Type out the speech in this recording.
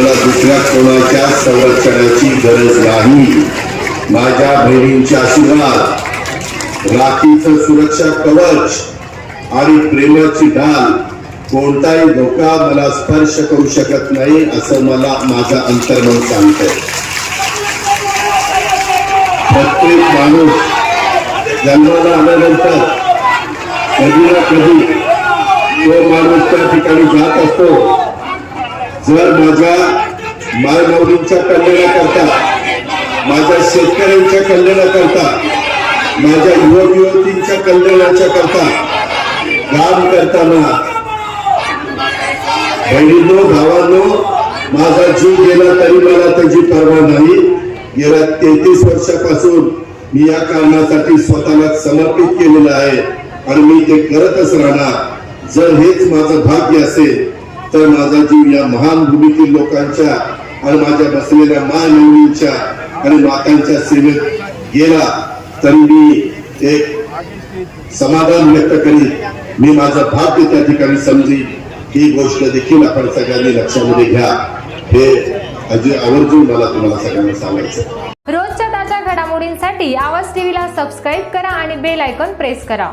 मला दुसऱ्या कोणाच्या संरक्षणाची गरज नाही. माझ्या बहिणींचे आशीर्वाद राखीचं सुरक्षा कवच आणि प्रेमाची ढाल कोणताही धोका मला स्पर्श करू शकत नाही असं मला माझं अंतर्मन सांगत प्रत्येक माणूस जन्माला आल्यानंतर कधी ना कधी तो माणूस त्या ठिकाणी जात असतो. जर माझ्या मायमाऊलींच्या कल्याणाकरता माझ्या शेतकऱ्यांच्या कल्याणाकरता माझ्या युवक युवतींच्या कल्याणाच्या करता काम करताना बहिणींनो भावांनो माझा जीव गेला तरी मला त्याची पर्वा नाही. गेल्या तेहतीस वर्षापासून मी या कारणासाठी स्वतःला समर्पित केलेलं आहे. आणि मी ते करतच राहणार. जर हेच माझं भाग्य असेल तर माझा जीव या महान भूमीतील लोकांच्या आणि माझ्या बसलेल्या मानवींच्या आणि मातांच्या सेवेत गेला तरी मी एक समाधान व्यक्त करीत मी माझं भाग्य त्या ठिकाणी समजी ही गोष्ट देखील आपण सगळ्यांनी लक्षामध्ये घ्या. हे अजय आवर्जून मला तुम्हाला सगळ्यांना सांगायचं रोजच्या ताज्या घडामोडींसाठी आवाज टीव्हीला सबस्क्राईब करा आणि बेल आयकॉन प्रेस करा.